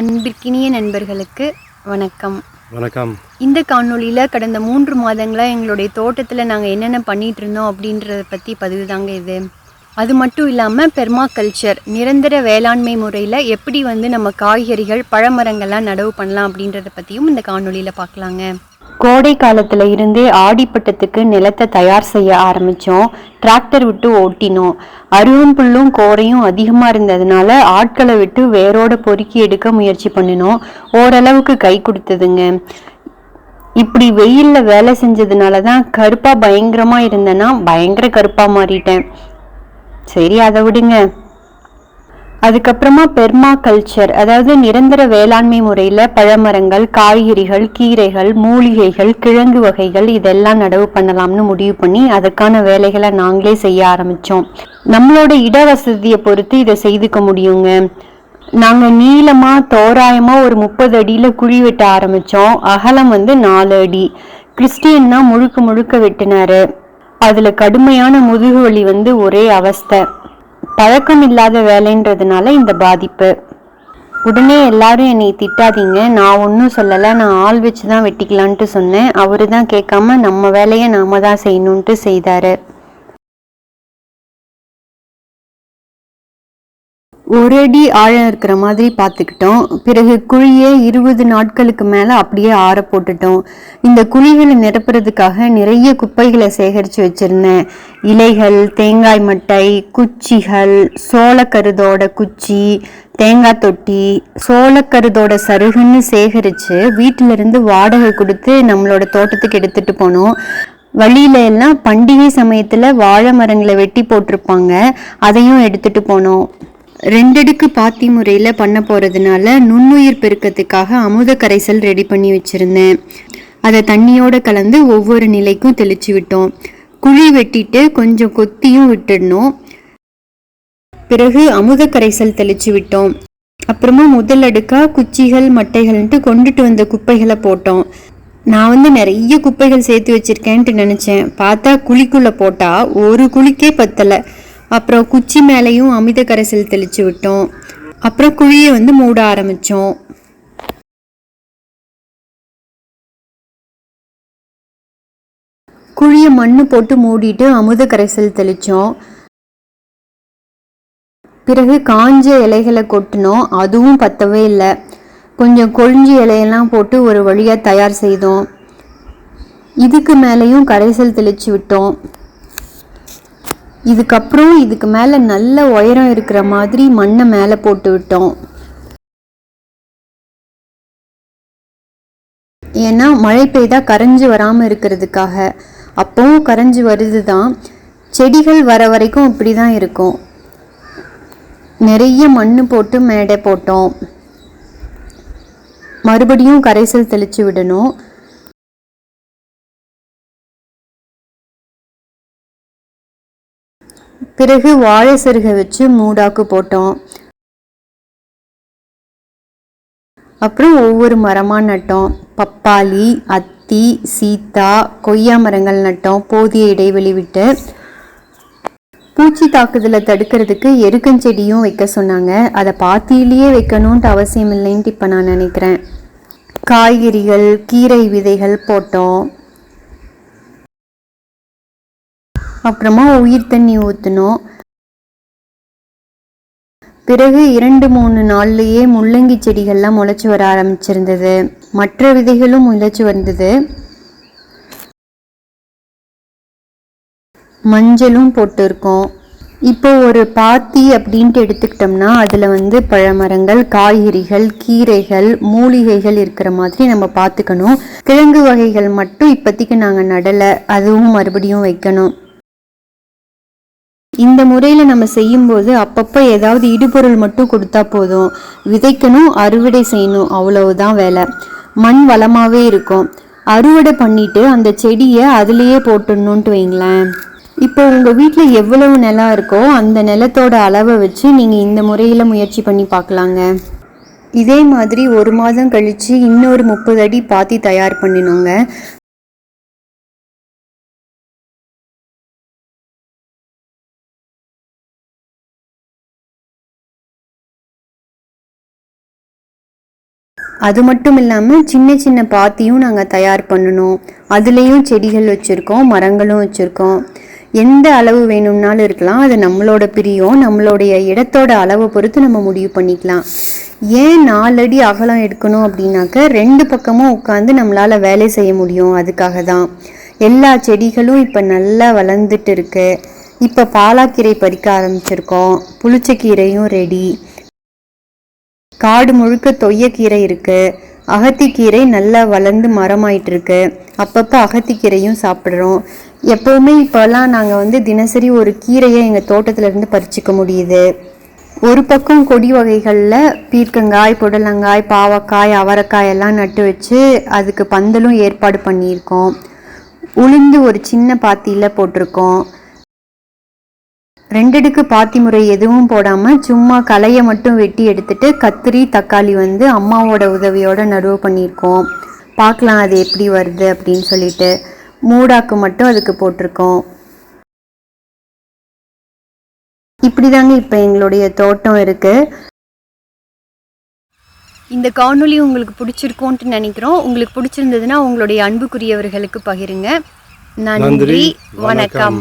அன்பிற்கினிய நண்பர்களுக்கு வணக்கம். வணக்கம். இந்த காணொளியில் கடந்த மூன்று மாதங்களாக எங்களுடைய தோட்டத்தில் நாங்கள் என்னென்ன பண்ணிட்டு இருந்தோம் அப்படின்றத பற்றி பதிவு தாங்க இது. அது மட்டும் இல்லாமல் பெர்மா கல்ச்சர் நிரந்தர வேளாண்மை முறையில் எப்படி வந்து நம்ம காய்கறிகள் பழமரங்கள்லாம் நடவு பண்ணலாம் அப்படின்றத பற்றியும் இந்த காணொளியில் பார்க்கலாங்க கோடை காலத்தில் இருந்தே ஆடிப்பட்டத்துக்கு நிலத்தை தயார் செய்ய ஆரம்பித்தோம் டிராக்டர் விட்டு ஓட்டினோம். அருவம் புல்லும் கோரையும் அதிகமாக இருந்ததுனால ஆட்களை விட்டு வேரோட பொறுக்கி எடுக்க முயற்சி பண்ணினோம். ஓரளவுக்கு கை கொடுத்ததுங்க. இப்படி வெயிலில் வேலை செஞ்சதுனால தான் கருப்பாக பயங்கரமாக இருந்தேன்னா பயங்கர கருப்பாக மாறிட்டேன். சரி அதை விடுங்க. அதுக்கப்புறமா பெர்மா கல்ச்சர் அதாவது நிரந்தர வேளாண்மை முறையில் பழமரங்கள் காய்கறிகள் கீரைகள் மூலிகைகள் கிழங்கு வகைகள் இதெல்லாம் நடவு பண்ணலாம்னு முடிவு பண்ணி அதுக்கான வேலைகளை நாங்களே செய்ய ஆரம்பித்தோம் நம்மளோட இட வசதியை பொறுத்து இதை செய்துக்க முடியுங்க. நாங்கள் நீளமாக தோராயமாக ஒரு முப்பது அடியில் குழி வெட்ட ஆரம்பித்தோம் அகலம் வந்து நாலு அடி. கிறிஸ்டியன்னா முழுக்க முழுக்க வெட்டினாரு. அதில் கடுமையான முதுகு வலி வந்து ஒரே அவஸ்தை. பழக்கம் இல்லாத வேலைன்றதுனால இந்த பாதிப்பு. உடனே எல்லாரும் என்னை திட்டாதீங்க. நான் ஒன்றும் சொல்லலை. நான் ஆள் வச்சு தான் வெட்டிக்கலான்ட்டு சொன்னேன். அவரு தான் கேட்காம நம்ம வேலையை நாம தான் செய்யணுன்ட்டு செய்தாரு. ஒரு அடி ஆழம் இருக்கிற மாதிரி பார்த்துக்கிட்டோம். பிறகு குழியை இருபது நாட்களுக்கு மேலே அப்படியே ஆற போட்டுட்டோம். இந்த குழிகளை நிரப்புறதுக்காக நிறைய குப்பைகளை சேகரித்து வச்சுருந்தேன். இலைகள் தேங்காய் மட்டை குச்சிகள் சோளக்கருதோட குச்சி தேங்காய் தொட்டி சோளக்கருதோட சருகுன்னு சேகரித்து வீட்டிலிருந்து வாடகை கொடுத்து நம்மளோட தோட்டத்துக்கு எடுத்துகிட்டு போனோம். வழியில எல்லாம் பண்டிகை சமயத்தில் வாழை மரங்களை வெட்டி போட்டிருப்பாங்க. அதையும் எடுத்துட்டு போனோம். ரெண்டடுக்கு பாத்தி முறையில் பண்ண போகிறதுனால நுண்ணுயிர் பெருக்கத்துக்காக அமுத கரைசல் ரெடி பண்ணி வச்சுருந்தேன். அதை தண்ணியோடு கலந்து ஒவ்வொரு நிலைக்கும் தெளிச்சு விட்டோம். குழி வெட்டிட்டு கொஞ்சம் கொத்தியும் விட்டுடணும். பிறகு அமுத கரைசல் தெளிச்சு விட்டோம். அப்புறமா முதல் அடுக்காக குச்சிகள் மட்டைகள்ன்ட்டு கொண்டுட்டு வந்த குப்பைகளை போட்டோம். நான் வந்து நிறைய குப்பைகள் சேர்த்து வச்சிருக்கேன்ட்டு நினச்சேன். பார்த்தா குழிக்குள்ளே போட்டால் ஒரு குழிக்கே பத்தலை. அப்புறம் குச்சி மேலேயும் அமித கரைசல் தெளிச்சு விட்டோம். அப்புறம் குழியை வந்து மூட ஆரம்பித்தோம் குழியை மண் போட்டு மூடிட்டு அமுத கரைசல் தெளித்தோம் பிறகு காஞ்ச இலைகளை கொட்டினோம். அதுவும் பத்தவே இல்லை. கொஞ்சம் கொழிஞ்சி இலையெல்லாம் போட்டு ஒரு வழியாக தயார் செய்தோம். இதுக்கு மேலேயும் கரைசல் தெளித்து விட்டோம். இதுக்கப்புறம் இதுக்கு மேலே நல்ல உயரம் இருக்கிற மாதிரி மண்ணை மேலே போட்டு விட்டோம். ஏன்னா மழை பெய்தா கரைஞ்சி வராமல் இருக்கிறதுக்காக. அப்பவும் கரைஞ்சி வருது தான் செடிகள் வர வரைக்கும் இப்படி தான் இருக்கும். நிறைய மண் போட்டு மேடை போட்டோம். மறுபடியும் கரைசல் தெளித்து விடணும். பிறகு வாழை சருகை வச்சு மூடாக்கு போட்டோம். அப்புறம் ஒவ்வொரு மரமாக நட்டோம். பப்பாளி அத்தி சீத்தா கொய்யா மரங்கள் நட்டோம். போதிய இடைவெளி விட்டு பூச்சி தாக்குதலை தடுக்கிறதுக்கு எருக்கஞ்செடியும் வைக்க சொன்னாங்க. அதை பாத்தியிலேயே வைக்கணுன்ட்டு அவசியம் இல்லைன்ட்டு இப்போ நான் நினைக்கிறேன். காய்கறிகள் கீரை விதைகள் போட்டோம். அப்புறமா உயிர் தண்ணி ஊற்றணும் பிறகு இரண்டு மூணு நாள்லேயே முள்ளங்கி செடிகள்லாம் முளைச்சி வர ஆரம்பிச்சிருந்தது. மற்ற விதைகளும் முளைச்சி வந்தது. மஞ்சளும் போட்டிருக்கோம். இப்போ ஒரு பாத்தி அப்படின்ட்டு எடுத்துக்கிட்டோம்னா அதில் வந்து பழமரங்கள் காய்கறிகள் கீரைகள் மூலிகைகள் இருக்கிற மாதிரி நம்ம பார்த்துக்கணும் கிழங்கு வகைகள் மட்டும் இப்போதைக்கு நாங்கள் நடலை அதுவும் மறுபடியும் வைக்கணும். இந்த முறையில் நம்ம செய்யும்போது அப்பப்போ ஏதாவது இடுபொருள் மட்டும் கொடுத்தா போதும். விதைக்கணும் அறுவடை செய்யணும் அவ்வளவுதான் வேலை. மண் வளமாகவே இருக்கும். அறுவடை பண்ணிட்டு அந்த செடியை அதுலேயே போட்டுடணுன்ட்டு வைங்களேன். இப்போ உங்கள் வீட்டில் எவ்வளவு நிலம் இருக்கோ அந்த நிலத்தோட அளவை வச்சு நீங்கள் இந்த முறையில் முயற்சி பண்ணி பார்க்கலாங்க. இதே மாதிரி ஒரு மாதம் கழித்து இன்னொரு முப்பது அடி பாத்தி தயார் பண்ணினோங்க. அது மட்டும் இல்லாமல் சின்ன சின்ன பாத்தியும் நாங்கள் தயார் பண்ணணும். அதுலேயும் செடிகள் வச்சுருக்கோம் மரங்களும் வச்சுருக்கோம். எந்த அளவு வேணும்னாலும் இருக்கலாம். அது நம்மளோட பிரியம். நம்மளுடைய இடத்தோட அளவை பொறுத்து நம்ம முடிவு பண்ணிக்கலாம். ஏன் நாலடி அகலம் எடுக்கணும் அப்படின்னாக்க ரெண்டு பக்கமும் உட்காந்து நம்மளால் வேலை செய்ய முடியும். அதுக்காக தான் எல்லா செடிகளும் இப்போ நல்லா வளர்ந்துட்டு இருக்கு. இப்போ பாலாக்கீரை பறிக்க ஆரம்பிச்சிருக்கோம். புளிச்சக்கீரையும் ரெடி காடு முழுக்க தொய்யக்கீரை இருக்குது அகத்திக்கீரை நல்லா வளர்ந்து மரமாயிட்டு இருக்கு அப்பப்போ அகத்திக்கீரையும் சாப்பிட்றோம். எப்போவுமே இப்போல்லாம் நாங்கள் வந்து தினசரி ஒரு கீரையை எங்கள் தோட்டத்திலேருந்து பறிச்சிக்க பறிச்சுக்க முடியுது. ஒரு பக்கம் கொடி வகைகளில் பீர்க்கங்காய் புடலங்காய் பாவக்காய் அவரைக்காய் எல்லாம் நட்டு வச்சு அதுக்கு பந்தலும் ஏற்பாடு பண்ணியிருக்கோம். உளுந்து ஒரு சின்ன பாத்தியில் போட்டிருக்கோம். ரெண்டடுக்கு பாத்தி முறை எதுவும் போடாம சும்மா களையை மட்டும் வெட்டி எடுத்துட்டு கத்திரி தக்காளி வந்து அம்மாவோட உதவியோட நடுவு பண்ணியிருக்கோம். பார்க்கலாம் அது எப்படி வருது அப்படின்னு சொல்லிட்டு மூடாக்கு மட்டும் அதுக்கு போட்டிருக்கோம். இப்படிதாங்க இப்போ எங்களுடைய தோட்டம் இருக்கு. இந்த காணொளி உங்களுக்கு பிடிச்சிருக்கோன்ட்டு நினைக்கிறோம். உங்களுக்கு பிடிச்சிருந்ததுன்னா உங்களுடைய அன்புக்குரியவர்களுக்கு பகிருங்க. நன்றி வணக்கம்.